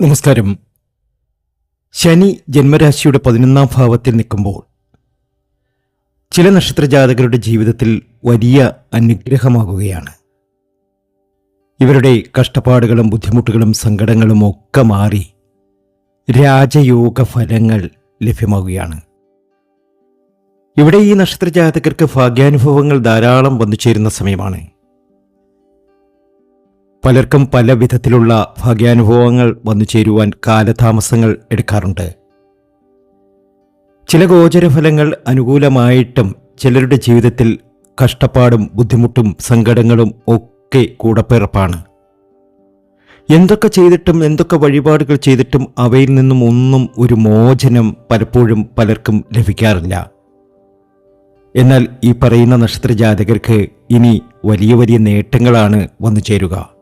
നമസ്കാരം. ശനി ജന്മരാശിയുടെ പതിനൊന്നാം ഭാവത്തിൽ നിൽക്കുമ്പോൾ ചില നക്ഷത്രജാതകരുടെ ജീവിതത്തിൽ വലിയ അനുഗ്രഹമാകുകയാണ്. ഇവരുടെ കഷ്ടപ്പാടുകളും ബുദ്ധിമുട്ടുകളും സങ്കടങ്ങളും ഒക്കെ മാറി രാജയോഗ ഫലങ്ങൾ ലഭ്യമാകുകയാണ്. ഇവിടെ ഈ നക്ഷത്രജാതകർക്ക് ഭാഗ്യാനുഭവങ്ങൾ ധാരാളം വന്നു ചേരുന്ന സമയമാണ്. പലർക്കും പല വിധത്തിലുള്ള ഭാഗ്യാനുഭവങ്ങൾ വന്നു ചേരുവാൻ കാലതാമസങ്ങൾ എടുക്കാറുണ്ട്. ചില ഗോചരഫലങ്ങൾ അനുകൂലമായിട്ടും ചിലരുടെ ജീവിതത്തിൽ കഷ്ടപ്പാടും ബുദ്ധിമുട്ടും സങ്കടങ്ങളും ഒക്കെ കൂടപ്പിറപ്പാണ്. എന്തൊക്കെ ചെയ്തിട്ടും എന്തൊക്കെ വഴിപാടുകൾ ചെയ്തിട്ടും അവയിൽ നിന്നും ഒന്നും ഒരു മോചനം പലപ്പോഴും പലർക്കും ലഭിക്കാറില്ല. എന്നാൽ ഈ പറയുന്ന നക്ഷത്ര ജാതകർക്ക് ഇനി വലിയ വലിയ നേട്ടങ്ങളാണ് വന്നു ചേരുക.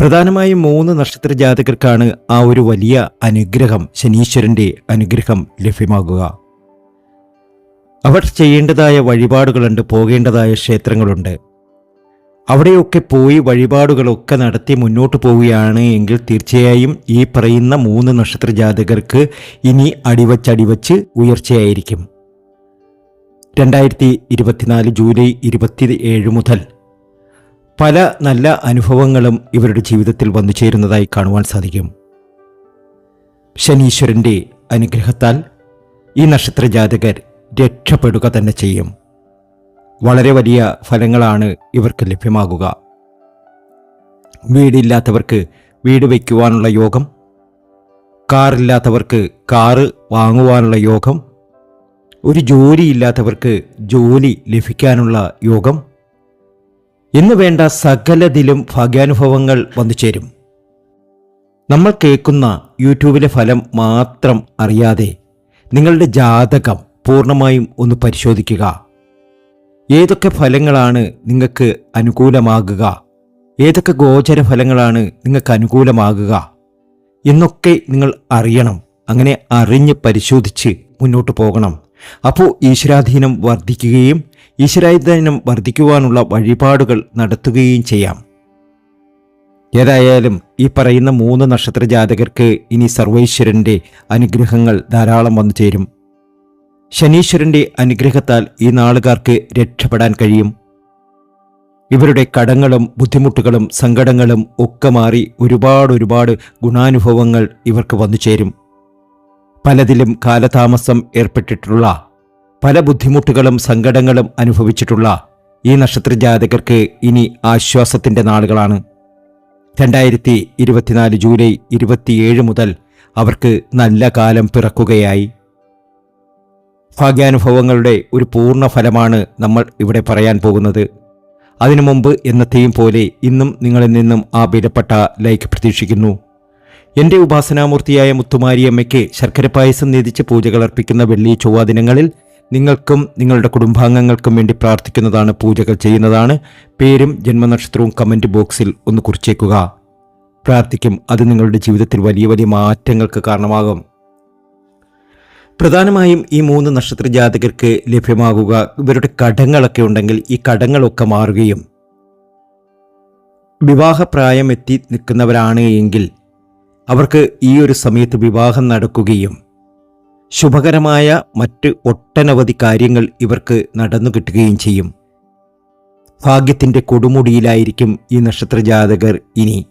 പ്രധാനമായും മൂന്ന് നക്ഷത്ര ജാതകർക്കാണ് ആ ഒരു വലിയ അനുഗ്രഹം ശനീശ്വരന്റെ അനുഗ്രഹം ലഭ്യമാകുക. അവർ ചെയ്യേണ്ടതായ വഴിപാടുകളുണ്ട് പോകേണ്ടതായ ക്ഷേത്രങ്ങളുണ്ട്. അവിടെയൊക്കെ പോയി വഴിപാടുകളൊക്കെ നടത്തി മുന്നോട്ട് പോവുകയാണ് എങ്കിൽ തീർച്ചയായും ഈ പറയുന്ന മൂന്ന് നക്ഷത്ര ജാതകർക്ക് ഇനി അടിവച്ചടിവച്ച് ഉയർച്ചയായിരിക്കും. രണ്ടായിരത്തി ഇരുപത്തിനാല് ജൂലൈ ഇരുപത്തി ഏഴ് മുതൽ പല നല്ല അനുഭവങ്ങളും ഇവരുടെ ജീവിതത്തിൽ വന്നു ചേരുന്നതായി കാണുവാൻ സാധിക്കും. ശനീശ്വരന്റെ അനുഗ്രഹത്താൽ ഈ നക്ഷത്ര ജാതകർ രക്ഷപ്പെടുക തന്നെ ചെയ്യും. വളരെ വലിയ ഫലങ്ങളാണ് ഇവർക്ക് ലഭ്യമാകുക. വീടില്ലാത്തവർക്ക് വീട് വയ്ക്കുവാനുള്ള യോഗം കാറില്ലാത്തവർക്ക് കാറ് വാങ്ങുവാനുള്ള യോഗം ഒരു ജോലിയില്ലാത്തവർക്ക് ജോലി ലഭിക്കാനുള്ള യോഗം എന്ന് വേണ്ട സകലതിലും ഭാഗ്യാനുഭവങ്ങൾ വന്നു ചേരും. നമ്മൾ കേൾക്കുന്ന യൂട്യൂബിലെ ഫലം മാത്രം അറിയാതെ നിങ്ങളുടെ ജാതകം പൂർണമായും ഒന്ന് പരിശോധിക്കുക. ഏതൊക്കെ ഫലങ്ങളാണ് നിങ്ങൾക്ക് അനുകൂലമാകുക? ഏതൊക്കെ ഗോചര ഫലങ്ങളാണ് നിങ്ങൾക്ക് അനുകൂലമാകുക? എന്നൊക്കെ നിങ്ങൾ അറിയണം. അങ്ങനെ അറിഞ്ഞ് പരിശോധിച്ച് മുന്നോട്ട് പോകണം. അപ്പോൾ ഈശ്വരാധീനം വർദ്ധിക്കുകയും ഈശ്വരാധീനം വർദ്ധിക്കുവാനുള്ള വഴിപാടുകൾ നടത്തുകയും ചെയ്യാം. ഏതായാലും ഈ പറയുന്ന മൂന്ന് നക്ഷത്ര ജാതകർക്ക് ഇനി സർവൈശ്വരന്റെ അനുഗ്രഹങ്ങൾ ധാരാളം വന്നു ചേരും. ശനീശ്വരന്റെ അനുഗ്രഹത്താൽ ഈ നാളുകാർക്ക് രക്ഷപ്പെടാൻ കഴിയും. ഇവരുടെ കടങ്ങളും ബുദ്ധിമുട്ടുകളും സങ്കടങ്ങളും ഒക്കെ മാറി ഒരുപാട് ഒരുപാട് ഗുണാനുഭവങ്ങൾ ഇവർക്ക് വന്നു ചേരും. പലതിലും കാലതാമസം ഏർപ്പെട്ടിട്ടുള്ള പല ബുദ്ധിമുട്ടുകളും സങ്കടങ്ങളും അനുഭവിച്ചിട്ടുള്ള ഈ നക്ഷത്ര ജാതകർക്ക് ഇനി ആശ്വാസത്തിന്റെ നാളുകളാണ്. രണ്ടായിരത്തി ഇരുപത്തിനാല് ജൂലൈ ഇരുപത്തിയേഴ് മുതൽ അവർക്ക് നല്ല കാലം പിറക്കുകയായി. ഭാഗ്യാനുഭവങ്ങളുടെ ഒരു പൂർണ ഫലമാണ് നമ്മൾ ഇവിടെ പറയാൻ പോകുന്നത്. അതിനു മുമ്പ് എന്നത്തെയും പോലെ ഇന്നും നിങ്ങളിൽ നിന്നും ആ വിലപ്പെട്ട ലൈക്ക് പ്രതീക്ഷിക്കുന്നു. എന്റെ ഉപാസനാമൂർത്തിയായ മുത്തുമാരിയമ്മയ്ക്ക് ശർക്കര പായസം നേതിച്ച് പൂജകൾ അർപ്പിക്കുന്ന വെള്ളി ചൊവ്വ ദിനങ്ങളിൽ നിങ്ങൾക്കും നിങ്ങളുടെ കുടുംബാംഗങ്ങൾക്കും വേണ്ടി പ്രാർത്ഥിക്കുന്നതാണ് പൂജകൾ ചെയ്യുന്നതാണ്. പേരും ജന്മനക്ഷത്രവും കമന്റ് ബോക്സിൽ ഒന്ന് കുറിച്ചേക്കുക. പ്രാർത്ഥിക്കും അത് നിങ്ങളുടെ ജീവിതത്തിൽ വലിയ വലിയ മാറ്റങ്ങൾക്ക് കാരണമാകും. പ്രധാനമായും ഈ മൂന്ന് നക്ഷത്ര ജാതകർക്ക് ലഭ്യമാകുക ഇവരുടെ കടങ്ങളൊക്കെ ഉണ്ടെങ്കിൽ ഈ കടങ്ങളൊക്കെ മാറുകയും വിവാഹപ്രായം എത്തി നിൽക്കുന്നവരാണ് എങ്കിൽ അവർക്ക് ഈ ഒരു സമയത്ത് വിവാഹം നടക്കുകയും ശുഭകരമായ മറ്റ് ഒട്ടനവധി കാര്യങ്ങൾ ഇവർക്ക് നടന്നു കിട്ടുകയും ചെയ്യും. ഭാഗ്യത്തിന്റെ കൊടുമുടിയിലായിരിക്കും ഈ നക്ഷത്രജാതകർ ഇനി.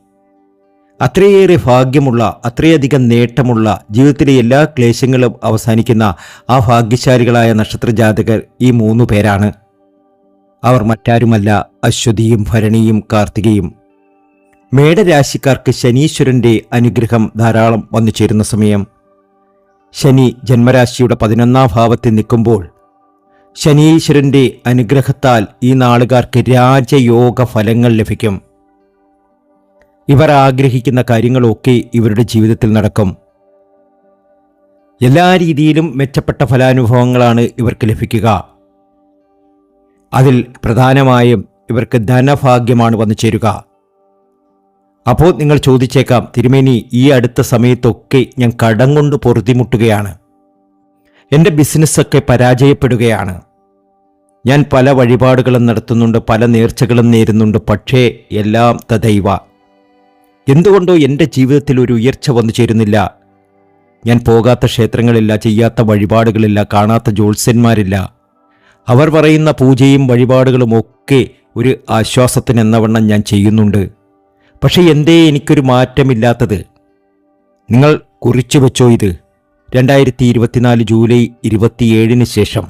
അത്രയേറെ ഭാഗ്യമുള്ള അത്രയധികം നേട്ടമുള്ള ജീവിതത്തിലെ എല്ലാ ക്ലേശങ്ങളും അവസാനിക്കുന്ന ആ ഭാഗ്യശാലികളായ നക്ഷത്രജാതകർ ഈ മൂന്നു പേരാണ് അവർ മറ്റാരുമല്ല അശ്വതിയും ഭരണിയും കാർത്തികയും. മേടരാശിക്കാർക്ക് ശനീശ്വരന്റെ അനുഗ്രഹം ധാരാളം വന്നു ചേരുന്ന സമയം. ശനി ജന്മരാശിയുടെ പതിനൊന്നാം ഭാവത്തിൽ നിൽക്കുമ്പോൾ ശനീശ്വരന്റെ അനുഗ്രഹത്താൽ ഈ നാളുകാർക്ക് രാജയോഗ ഫലങ്ങൾ ലഭിക്കും. ഇവർ ആഗ്രഹിക്കുന്ന കാര്യങ്ങളൊക്കെ ഇവരുടെ ജീവിതത്തിൽ നടക്കും. എല്ലാ രീതിയിലും മെച്ചപ്പെട്ട ഫലാനുഭവങ്ങളാണ് ഇവർക്ക് ലഭിക്കുക. അതിൽ പ്രധാനമായും ഇവർക്ക് ധനഭാഗ്യമാണ് വന്നു ചേരുക. അപ്പോൾ നിങ്ങൾ ചോദിച്ചേക്കാം തിരുമേനി ഈ അടുത്ത സമയത്തൊക്കെ ഞാൻ കടം കൊണ്ട് പൊറുതിമുട്ടുകയാണ്. എന്റെ ബിസിനസ്സൊക്കെ പരാജയപ്പെടുകയാണ്. ഞാൻ പല വഴിപാടുകളും നടത്തുന്നുണ്ട് പല നേർച്ചകളും നേരുന്നുണ്ട് പക്ഷേ എല്ലാം തദൈവ എന്തുകൊണ്ടോ എന്റെ ജീവിതത്തിൽ ഒരു ഉയർച്ച വന്നു ചേരുന്നില്ല. ഞാൻ പോകാത്ത ക്ഷേത്രങ്ങളില്ല ചെയ്യാത്ത വഴിപാടുകളില്ല കാണാത്ത ജ്യോത്സ്യന്മാരില്ല. അവർ പറയുന്ന പൂജയും വഴിപാടുകളും ഒക്കെ ഒരു ആശ്വാസത്തിന് എന്നവണ്ണം ഞാൻ ചെയ്യുന്നുണ്ട്. പക്ഷെ എന്തേ എനിക്കൊരു മാറ്റമില്ലാത്തത്? നിങ്ങൾ കുറിച്ചു വെച്ചോ ഇത്. രണ്ടായിരത്തി ഇരുപത്തിനാല് ജൂലൈ ഇരുപത്തിയേഴിന് ശേഷം.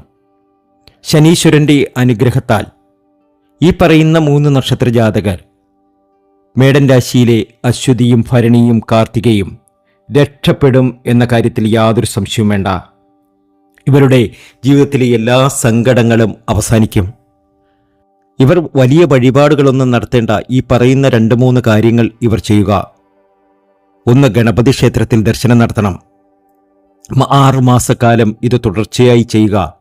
ശനീശ്വരന്റെ അനുഗ്രഹത്താൽ. ഈ പറയുന്ന മൂന്ന് നക്ഷത്ര ജാതകർ. മേടൻ രാശിയിലെ അശ്വതിയും ഭരണിയും കാർത്തികയും രക്ഷപ്പെടും എന്ന കാര്യത്തിൽ യാതൊരു സംശയവും വേണ്ട. ഇവരുടെ ജീവിതത്തിലെ എല്ലാ സങ്കടങ്ങളും അവസാനിക്കും. ഇവർ വലിയ വഴിപാടുകളൊന്നും നടത്തേണ്ട ഈ പറയുന്ന രണ്ട് മൂന്ന് കാര്യങ്ങൾ ഇവർ ചെയ്യുക. ഒന്ന് ഗണപതി ക്ഷേത്രത്തിൽ ദർശനം നടത്തണം. ആറ് മാസക്കാലം ഇത് തുടർച്ചയായി ചെയ്യുക.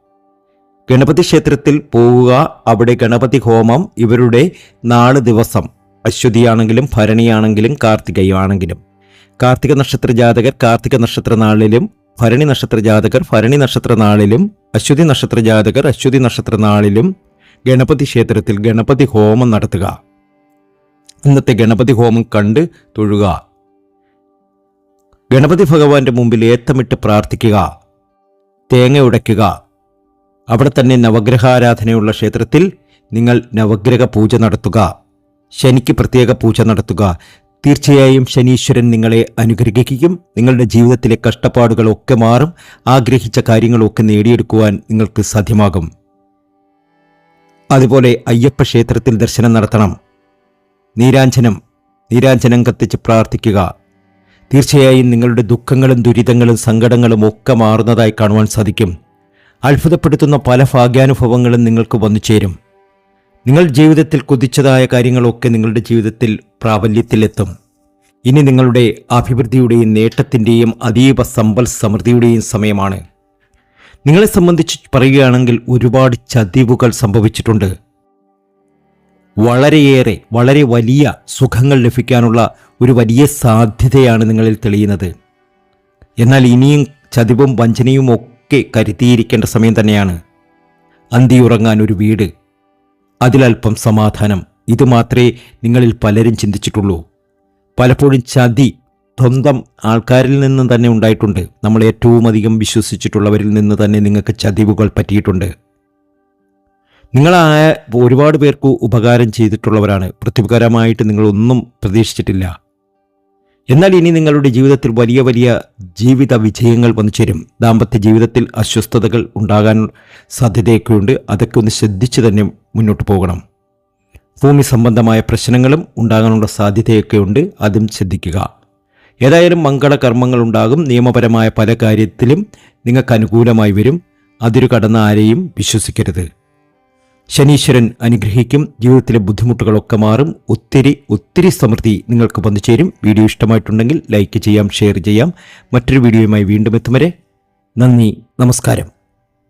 ഗണപതി ക്ഷേത്രത്തിൽ പോവുക അവിടെ ഗണപതി ഹോമം ഇവരുടെ നാല് ദിവസം. അശ്വതിയാണെങ്കിലും ഭരണിയാണെങ്കിലും കാർത്തികയാണെങ്കിലും. കാർത്തിക നക്ഷത്ര ജാതകർ കാർത്തിക നക്ഷത്ര നാളിലും ഭരണി നക്ഷത്ര ജാതകർ ഭരണി നക്ഷത്ര നാളിലും അശ്വതി നക്ഷത്ര ജാതകർ അശ്വതി നക്ഷത്ര നാളിലും ഗണപതി ക്ഷേത്രത്തിൽ ഗണപതി ഹോമം നടത്തുക. ഇന്നത്തെ ഗണപതി ഹോമം കണ്ട് തൊഴുക. ഗണപതി ഭഗവാന്റെ മുമ്പിൽ ഏത്തമിട്ട് പ്രാർത്ഥിക്കുക. തേങ്ങ ഉടയ്ക്കുക. അവിടെ തന്നെ നവഗ്രഹാരാധനയുള്ള ക്ഷേത്രത്തിൽ നിങ്ങൾ നവഗ്രഹ പൂജ നടത്തുക. ശനിക്ക് പ്രത്യേക പൂജ നടത്തുക. തീർച്ചയായും ശനീശ്വരൻ നിങ്ങളെ അനുഗ്രഹിക്കും. നിങ്ങളുടെ ജീവിതത്തിലെ കഷ്ടപ്പാടുകളൊക്കെ മാറും. ആഗ്രഹിച്ച കാര്യങ്ങളൊക്കെ നേടിയെടുക്കുവാൻ നിങ്ങൾക്ക് സാധ്യമാകും. അതുപോലെ അയ്യപ്പ ക്ഷേത്രത്തിൽ ദർശനം നടത്തണം. നീരാഞ്ജനം നീരാഞ്ജനം കത്തിച്ച് പ്രാർത്ഥിക്കുക. തീർച്ചയായും നിങ്ങളുടെ ദുഃഖങ്ങളും ദുരിതങ്ങളും സങ്കടങ്ങളും ഒക്കെ മാറുന്നതായി കാണുവാൻ സാധിക്കും. അത്ഭുതപ്പെടുത്തുന്ന പല ഭാഗ്യാനുഭവങ്ങളും നിങ്ങൾക്ക് വന്നു ചേരും. നിങ്ങൾ ജീവിതത്തിൽ കുതിച്ചതായ കാര്യങ്ങളൊക്കെ നിങ്ങളുടെ ജീവിതത്തിൽ പ്രാബല്യത്തിലെത്തും. ഇനി നിങ്ങളുടെ അഭിവൃദ്ധിയുടെയും നേട്ടത്തിന്റെയും അതീവ സമ്പൽ സമൃദ്ധിയുടെയും സമയമാണ്. നിങ്ങളെ സംബന്ധിച്ച് പറയുകയാണെങ്കിൽ ഒരുപാട് ചതിവുകൾ സംഭവിച്ചിട്ടുണ്ട്. വളരെയേറെ വളരെ വലിയ സുഖങ്ങൾ ലഭിക്കാനുള്ള ഒരു വലിയ സാധ്യതയാണ് നിങ്ങളിൽ തെളിയുന്നത്. എന്നാൽ ഇനിയും ചതിവും വഞ്ചനയും ഒക്കെ കരുതിയിരിക്കേണ്ട സമയം തന്നെയാണ്. അന്തിയുറങ്ങാൻ ഒരു വീട്. അതിലൽപ്പം സമാധാനം. ഇത് മാത്രമേ നിങ്ങളിൽ പലരും ചിന്തിച്ചിട്ടുള്ളൂ. പലപ്പോഴും ചതി സ്വന്തം ആൾക്കാരിൽ നിന്ന് തന്നെ ഉണ്ടായിട്ടുണ്ട്. നമ്മൾ ഏറ്റവും അധികം വിശ്വസിച്ചിട്ടുള്ളവരിൽ നിന്ന് തന്നെ നിങ്ങൾക്ക് ചതിവുകൾ പറ്റിയിട്ടുണ്ട്. നിങ്ങളായ ഒരുപാട് പേർക്ക് ഉപകാരം ചെയ്തിട്ടുള്ളവരാണ്. പ്രതിപകരമായിട്ട് നിങ്ങളൊന്നും പ്രതീക്ഷിച്ചിട്ടില്ല. എന്നാൽ ഇനി നിങ്ങളുടെ ജീവിതത്തിൽ വലിയ വലിയ ജീവിത വിജയങ്ങൾ വന്നു ചേരും. ദാമ്പത്യ ജീവിതത്തിൽ അസ്വസ്ഥതകൾ ഉണ്ടാകാൻ സാധ്യതയൊക്കെയുണ്ട്. അതൊക്കെ ഒന്ന് ശ്രദ്ധിച്ച് തന്നെ മുന്നോട്ട് പോകണം. ഭൂമി സംബന്ധമായ പ്രശ്നങ്ങളും ഉണ്ടാകാനുള്ള സാധ്യതയൊക്കെ ഉണ്ട് അതും ശ്രദ്ധിക്കുക. ഏതായാലും മംഗളകർമ്മങ്ങൾ ഉണ്ടാകും. നിയമപരമായ പല കാര്യത്തിലും നിങ്ങൾക്ക് അനുകൂലമായി വരും. അതിരു കടന്ന ആരെയും വിശ്വസിക്കരുത്. ശനീശ്വരൻ അനുഗ്രഹിക്കും. ജീവിതത്തിലെ ബുദ്ധിമുട്ടുകളൊക്കെ മാറും. ഒത്തിരി ഒത്തിരി സമൃദ്ധി നിങ്ങൾക്ക് വന്നു ചേരും. വീഡിയോ ഇഷ്ടമായിട്ടുണ്ടെങ്കിൽ ലൈക്ക് ചെയ്യാം ഷെയർ ചെയ്യാം. മറ്റൊരു വീഡിയോയുമായി വീണ്ടും എത്തും വരെ നന്ദി നമസ്കാരം.